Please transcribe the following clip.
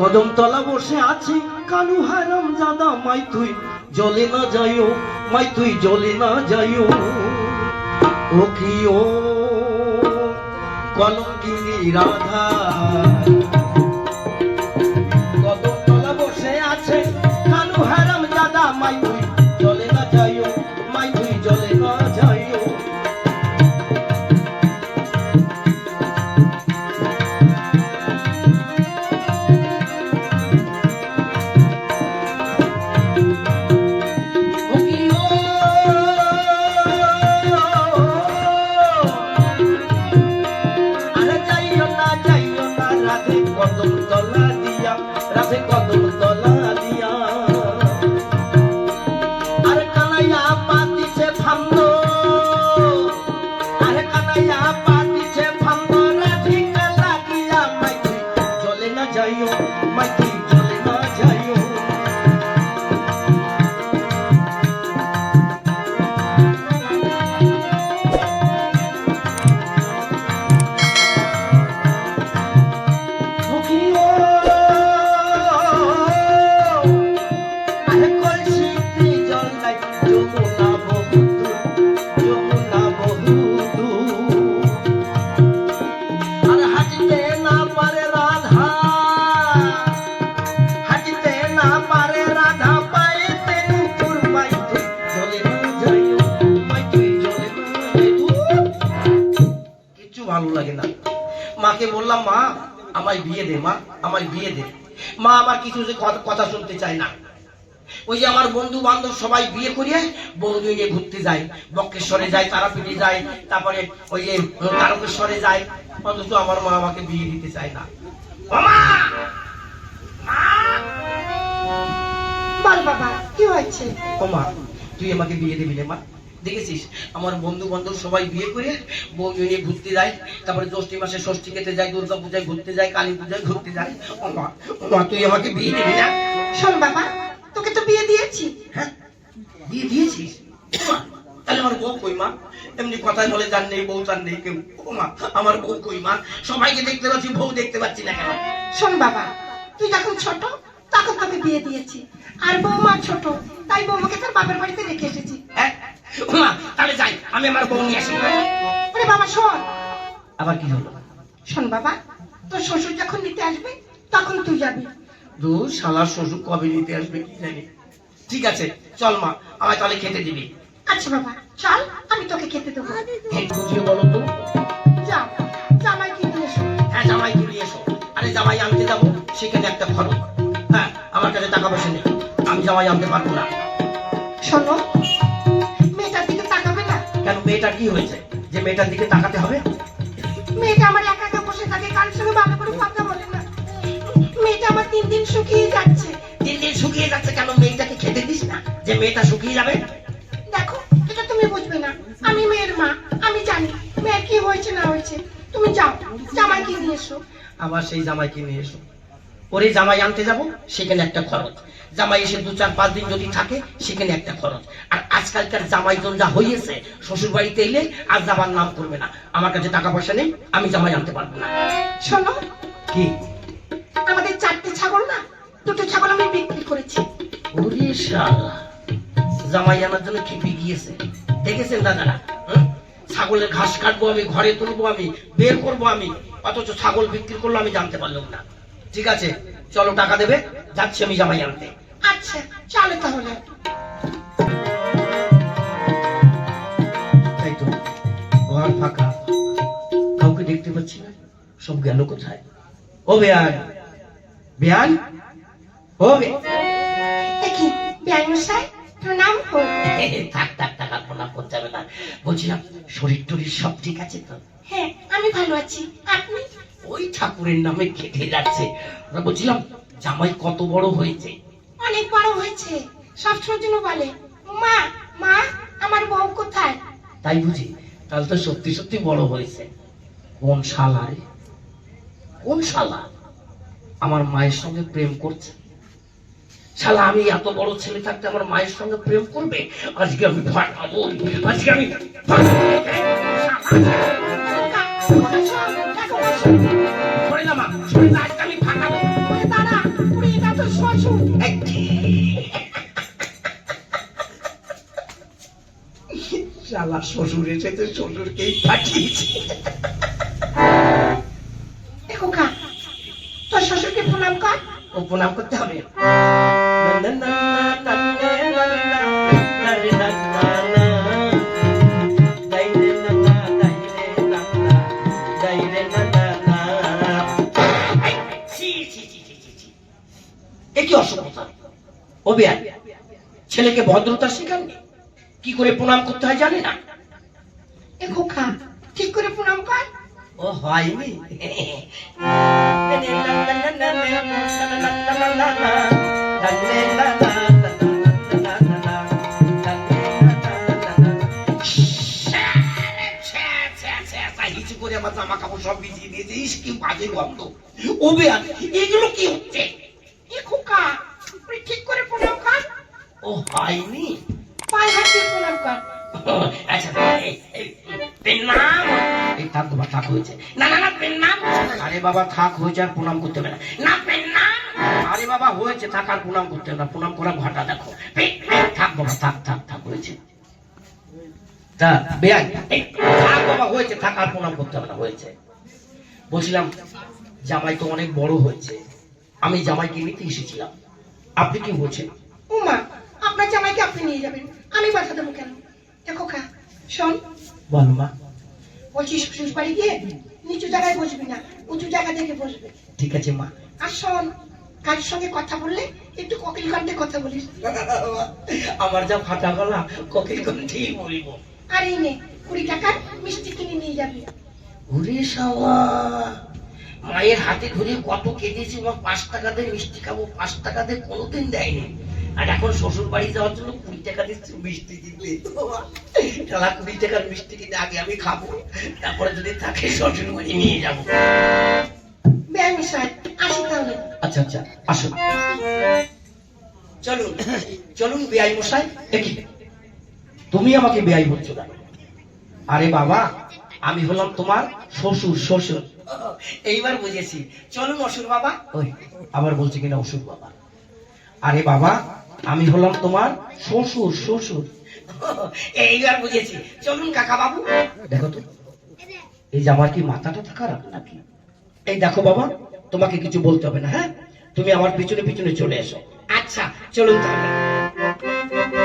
কদম তলা বসে আছে কালু হারাম জাদা, মাই তুই জলে না যাইও, মাই তুই জলে না যাইও। ও কি ও, কলঙ্কিনী রাধা। রাধে মাকে বললাম মা আমায় বিয়ে দে মা আমায় বিয়ে দে। মা আমার কিছু যে কথা- শুনতে চায় না। ওই যে আমার বন্ধু বান্ধব সবাই বিয়ে করিয়ে বৌদি নিয়ে ঘুরতে যায় বক্রেশ্বরে যায় তারাপীঠে যায় তারপরে ওই যে তারকেশ্বরে যায়। অথচ আমার মা আমাকে বিয়ে দিতে চায় না। বাবা কি হয়েছে? ও মা তুই আমাকে বিয়ে দিবি রে মা। দেখেছিস? আমার বন্ধু বান্ধব সবাই বিয়ে করে বউ নিয়ে ঘুরতে যায় তারপরে জ্যৈষ্ঠী মাসে ষষ্ঠী খেতে যায় দুর্গা পূজায় ঘুরতে যায় কালী পূজায় ঘুরতে যায়। ও মা ও মা তুই আমাকে বিয়ে দিবি না? শোন বাবা তোকে তো বিয়ে দিয়েছি। হ্যাঁ বিয়ে দিয়েছিস? তাহলে আমার বউ কই মা? এমনি কথায় বলে যান নেই বউ যান নেই কেউ। ও মা আমার বউ কই মা? সবাইকে দেখতে পাচ্ছি বউ দেখতে পাচ্ছি না কেন? শোন বাবা তুই যখন ছোট তখন তোকে বিয়ে দিয়েছি। আর বৌমা ছোট তাই বৌমাকে তার বাপের বাড়িতে রেখে এসেছি। হ্যাঁ তাহলে যাই আমি আমার বউ নিয়ে আসি। ওরে বাবা শোন। আবার কি হলো? শোন বাবা তোর শ্বশুর যখন নিতে আসবে তখন তুই যাবি। দু শালার শ্বশুর কবে নিতে আসবে কি জানি। ঠিক আছে চল মা আমায় তাহলে খেতে দিবি। আচ্ছা বাবা চল আমি তোকে খেতে দেবো। হ্যাঁ বুঝিয়ে বলো তো। যাও জামাই কিনে এসো। হ্যাঁ জামাই তুলি এসো। আরে জামাই আনতে যাব সেখানে একটা খরচ হ্যাঁ আমার কাছে টাকা পয়সা নেই। আমি জামাই আনতে পারব না। শোনো কেন মেয়েটার কি হয়েছে? যে মেয়েটার দিকে তাকাতে হবে? মেয়েটা আমার একা একা বসে থাকে কারোর সঙ্গে ভালো করে কথা বলে না। মেয়েটা আমার দিন দিন শুকিয়ে যাচ্ছে। দিন দিন শুকিয়ে যাচ্ছে কেন? মেয়েটাকে খেতে দিস না যে মেয়েটা শুকিয়ে যাবে? দেখো এটা তুমি বুঝবে না। আমি মেয়ের মা আমি জানি মেয়ের কি হয়েছে না হয়েছে। তুমি যাও জামাই কিনে এসো। আবার সেই জামাই কিনে এসো। ওরে জামাই আনতে যাব সেখানে একটা খরচ। জামাই এসে দু চার পাঁচ দিন যদি থাকে সেখানে একটা খরচ। আর আজকালকার জামাই যা হয়েছে শ্বশুর বাড়িতে এলে আর যাবার নাম করবে না। আমার কাছে টাকা পয়সা নেই আমি জামাই আনতে পারব না। শোনো কি? আমাদের চারটে ছাগল না দুটো ছাগল আমি বিক্রি করেছি। ওরে শালা। জামাই আনার জন্য খেপে গিয়েছে। দেখেছেন দাদারা? ছাগলের ঘাস কাটবো আমি ঘরে তুলবো আমি বের করব আমি অথচ ছাগল বিক্রি করল আমি জানতে পারলাম না। ঠিক আছে চলো টাকা দেবে যাচ্ছি আমি জামাই আনতে। আচ্ছা চলো তাহলে। তাই তো ঘর ফাঁকা। কাউকে দেখতে পাচ্ছি না সব গেল কোথায়? ও বেয়ান বেয়ান? ও মশাই? প্রণাম হোক থাক থাক টাকা প্রণাম করতে হবে না। বলছিলাম শরীর টরীর সব ঠিক আছে তো? হ্যাঁ আমি ভালো আছি। আপনি? ওই ঠাকুরের নামে কেটে যাচ্ছে। আমরা বলছিলাম জামাই কত বড় হয়েছে। অনেক বড় হয়েছে সব জন্য বলে। মা মা আমার বউ কোথায়? তাই বুঝি তাহলে তো সত্যি সত্যি বড় হয়েছে। কোন শালা রে? কোন শালা? আমার মায়ের সঙ্গে প্রেম করছে। শালা আমি এত বড় ছেলে থাকতে আমার মায়ের সঙ্গে প্রেম করবে? আজকে আমি ফাটাবো আজকে আমি হয়েছে তো শ্বশুরকেই পাঠিয়েছে। খোকা তোর শ্বশুরকে প্রণাম কর। ও প্রণাম করতে হবে। কি অসভ্যতা? ও বেয়াই ছেলেকে ভদ্রতা শেখাননি? কি করে প্রণাম করতে হয় জানে না? এ খোকা ঠিক করে প্রণাম কর। ও হয়নি। করে আমার জামা কাপড় সব ভিজিয়ে দিয়েছে। ইস কি বাজে গন্ধ। ও বেয়ান এগুলো কি হচ্ছে? এ খোকা তুই ঠিক করে প্রণাম কর। ও হয়নি। পায়ে হাত দিয়ে প্রণাম কর। আচ্ছা প্রণাম এই থাক বাবা থাক হয়েছে। না না না প্রণাম আরে বাবা থাক হয়েছে আর প্রণাম করতে হবে না। না প্রণাম আরে বাবা হয়েছে থাক আর প্রণাম করতে হবে না। প্রণাম করা ঘাটা দেখো। থাক বাবা থাক থাক থাক হয়েছে। তা বেয়াই থাক বাবা হয়েছে থাক আর প্রণাম করতে হবে না হয়েছে। বলছিলাম জামাই তো অনেক বড় হয়েছে। আমি জামাইকে নিতে এসেছিলাম। আপনি কি বলছেন উমা আপনার জামাইকে আপনি নিয়ে যাবেন। আমি দেবো কেন? দেখো খোকা শোন। বলো মা। বলছি শ্বশুর বাড়ি গিয়ে নিচু জায়গায় বসবি না উঁচু জায়গা থেকে বসবে। ঠিক আছে মা। আর শোন কার সঙ্গে কথা বললে একটু ককিল কণ্ঠে কথা বলিস। আমার যা ফাটা গলা ককিল কণ্ঠেই বলব। আর এই নে কুড়ি টাকার মিষ্টি কিনে নিয়ে যাবি। ওরে সাওয়া মায়ের হাতে ধরে কত কেঁদেছি মা পাঁচ টাকা দিয়ে মিষ্টি খাব পাঁচ টাকা দিয়ে কোনোদিন দেয়নি। আর এখন শ্বশুর বাড়ি যাওয়ার জন্য কুড়ি মিষ্টি কিনতে। খেলা কুড়ি টাকার মিষ্টি কিনে আগে আমি খাব তারপরে যদি থাকে শ্বশুর নিয়ে যাব। ব্যায়াম সাহেব আসি তাহলে। আচ্ছা আচ্ছা আসুন। চলুন চলুন বেআই মশাই। দেখি তুমি আমাকে বেআই বলছো আরে বাবা আমি হলাম তোমার শ্বশুর শ্বশুর। এইবার বুঝেছি। চলুন অসুর বাবা। ওই আবার বলছে কিনা অসুর বাবা। আরে বাবা আমি হলাম তোমার শ্বশুর শ্বশুর। এইবার বুঝেছি। চলুন কাকা বাবু। দেখো তো এই যে আমার কি মাথাটা খারাপ নাকি? এই দেখো বাবা তোমাকে কিছু বলতে হবে না হ্যাঁ? তুমি আমার পিছনে পিছনে চলে এসো। আচ্ছা চলুন তাহলে।